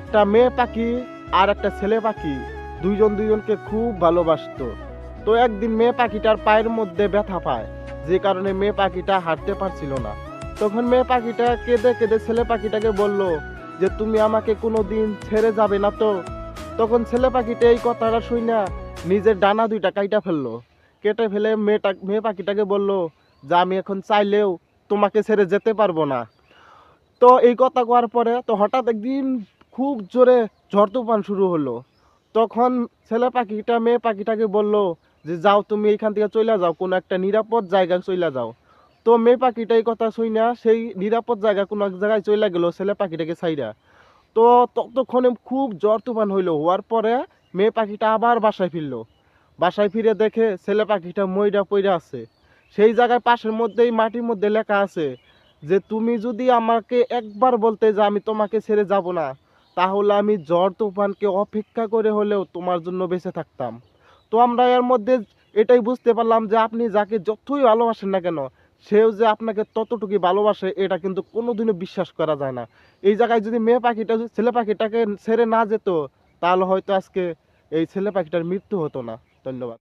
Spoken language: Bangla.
একটা মেয়ে পাখি আর একটা ছেলে পাখি, দুইজন দুইজনকে খুব ভালোবাসতো। তো একদিন মেয়ে পাখিটার পায়ের মধ্যে ব্যথা পায়, যে কারণে মেয়ে পাখিটা হাঁটতে পারছিল না। তখন মেয়ে পাখিটা কেঁদে কেঁদে ছেলে পাখিটাকে বলল, যে তুমি আমাকে কোনো দিন ছেড়ে যাবে না তো? তখন ছেলে পাখিটা এই কথাটা শুই না নিজের ডানা দুইটা কাইটা ফেলল। কেটে ফেলে মেয়েটা, মেয়ে পাখিটাকে বলল, যে আমি এখন চাইলেও তোমাকে ছেড়ে যেতে পারব না। তো এই কথা কোয়ার পরে তো হঠাৎ একদিন খুব জোরে ঝড় তুফান শুরু হলো। তখন ছেলে পাখিটা, মেয়ে পাখিটাকে বলল যে, যাও তুমি এইখান থেকে চলে যাও, কোনো একটা নিরাপদ জায়গায় চলে যাও। তো মেয়ে পাখিটা এই কথা শুই না সেই নিরাপদ জায়গা কোনো এক জায়গায় চলে গেল ছেলে পাখিটাকে ছাইরা তো ততক্ষণে খুব ঝড় তুফান হইল, হওয়ার পরে মেয়ে পাখিটা আবার বাসায় ফিরলো। বাসায় ফিরে দেখে ছেলে পাখিটা ময়রা পইরা আছে। সেই জায়গায় পাশের মধ্যেই মাটির মধ্যে লেখা আছে যে, তুমি যদি আমাকে একবার বলতে যে, আমি তোমাকে ছেড়ে যাব না তাহলে আমি ঝড় তুফানকে অপেক্ষা করে হলেও তোমার জন্য বেঁচে থাকতাম। তো আমরা এর মধ্যে এটাই বুঝতে পারলাম যে আপনি যাকে যতই ভালোবাসেন না কেন, সেও যে আপনাকে ততটুকুই ভালোবাসে, এটা কিন্তু কোনোদিনও বিশ্বাস করা যায় না। এই জায়গায় যদি মেয়ে পাখিটা, ছেলে পাখিটাকে ছেড়ে না যেত, তাহলে হয়তো আজকে এই ছেলে পাখিটার মৃত্যু হতো না। ধন্যবাদ।